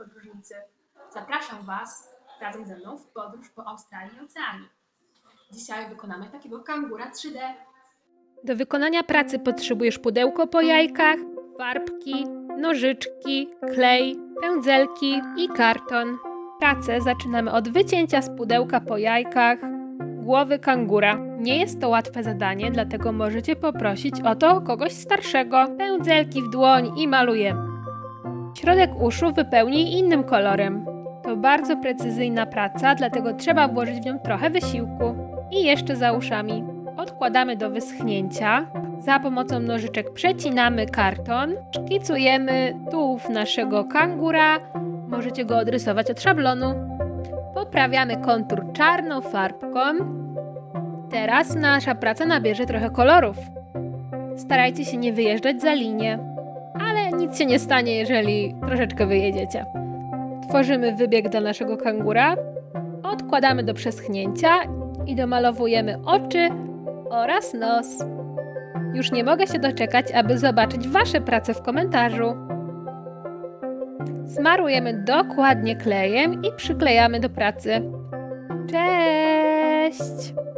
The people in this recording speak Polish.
podróżnicy. Zapraszam Was razem ze mną w podróż po Australii i oceanie. Dzisiaj wykonamy takiego kangura 3D. Do wykonania pracy potrzebujesz pudełko po jajkach, farbki, nożyczki, klej, pędzelki i karton. Pracę zaczynamy od wycięcia z pudełka po jajkach głowy kangura. Nie jest to łatwe zadanie, dlatego możecie poprosić o to kogoś starszego. Pędzelki w dłoń i malujemy. Środek uszu wypełnij innym kolorem. To bardzo precyzyjna praca, dlatego trzeba włożyć w nią trochę wysiłku. I jeszcze za uszami. Odkładamy do wyschnięcia. Za pomocą nożyczek przecinamy karton. Szkicujemy tułów naszego kangura. Możecie go odrysować od szablonu. Poprawiamy kontur czarną farbką. Teraz nasza praca nabierze trochę kolorów. Starajcie się nie wyjeżdżać za linię, nic się nie stanie, jeżeli troszeczkę wyjedziecie. Tworzymy wybieg dla naszego kangura, odkładamy do przeschnięcia i domalowujemy oczy oraz nos. Już nie mogę się doczekać, aby zobaczyć Wasze prace w komentarzu. Smarujemy dokładnie klejem i przyklejamy do pracy. Cześć!